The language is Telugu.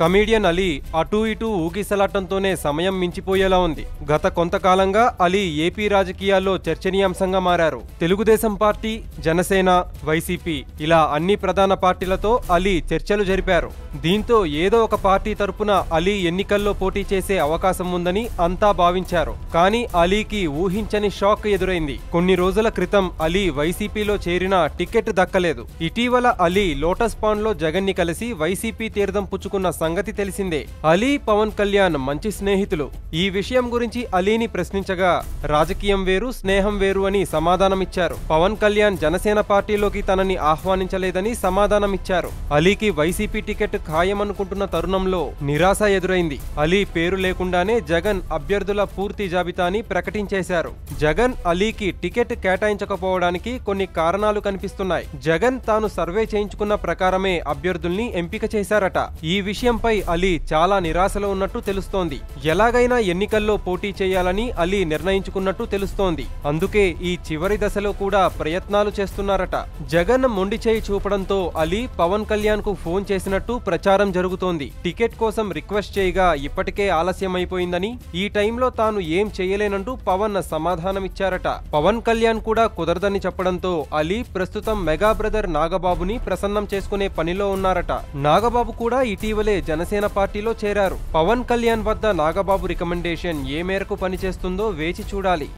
కమీడియన్ అలీ అటూ ఇటూ ఊగిసలాటంతోనే సమయం మించిపోయేలా ఉంది. గత కొంతకాలంగా అలీ ఏపీ రాజకీయాల్లో చర్చనీయాంశంగా మారారు. తెలుగుదేశం పార్టీ జనసేన వైసీపీ ఇలా అన్ని ప్రధాన పార్టీలతో అలీ చర్చలు జరిపారు. దీంతో ఏదో ఒక పార్టీ తరపున అలీ ఎన్నికల్లో పోటీ చేసే అవకాశం ఉందని అంతా భావించారు. కానీ అలీకి ఊహించని షాక్ ఎదురైంది. కొన్ని రోజుల క్రితం అలీ వైసీపీలో చేరినా టికెట్ దక్కలేదు. ఇటీవల అలీ లోటస్ పాండ్లో జగన్ని కలిసి వైసీపీ తీర్థం పుచ్చుకున్న సంగతి తెలిసిందే. అలీ పవన్ కళ్యాణ్ మంచి స్నేహితులు. ఈ విషయం గురించి అలీని ప్రశ్నించగా రాజకీయం వేరు స్నేహం వేరు అని సమాధానమిచ్చారు. పవన్ కళ్యాణ్ జనసేన పార్టీలోకి తనని ఆహ్వానించలేదని సమాధానమిచ్చారు. అలీకి వైసీపీ టికెట్ ఖాయమనుకుంటున్న తరుణంలో నిరాశ ఎదురైంది. అలీ పేరు లేకుండానే జగన్ అభ్యర్థుల పూర్తి జాబితాని ప్రకటించేశారు. జగన్ అలీకి టికెట్ కేటాయించకపోవడానికి కొన్ని కారణాలు కనిపిస్తున్నాయి. జగన్ తాను సర్వే చేయించుకున్న ప్రకారమే అభ్యర్థుల్ని ఎంపిక చేశారట. ఈ విషయం విషయంపై అలీ చాలా నిరాశలో ఉన్నట్టు తెలుస్తోంది. ఎలాగైనా ఎన్నికల్లో పోటీ చేయాలని అలీ నిర్ణయించుకున్నట్టు తెలుస్తోంది. అందుకే ఈ చివరి దశలో కూడా ప్రయత్నాలు చేస్తున్నారట. జగన్ మొండి చేయి చూపడంతో అలీ పవన్ కళ్యాణ్కు ఫోన్ చేసినట్టు ప్రచారం జరుగుతోంది. టికెట్ కోసం రిక్వెస్ట్ చేయగా ఇప్పటికే ఆలస్యమైపోయిందని ఈ టైంలో తాను ఏం చేయలేనంటూ పవన్ సమాధానమిచ్చారట. పవన్ కళ్యాణ్ కూడా కుదరదని చెప్పడంతో అలీ ప్రస్తుతం మెగా బ్రదర్ నాగబాబుని ప్రసన్నం చేసుకునే పనిలో ఉన్నారట. నాగబాబు కూడా ఇటీవలే జనసేన పార్టీలో చేరారు. పవన్ కళ్యాణ్ వద్ద నాగబాబు రికమెండేషన్ ఏ మేరకు పనిచేస్తుందో వేచి చూడాలి.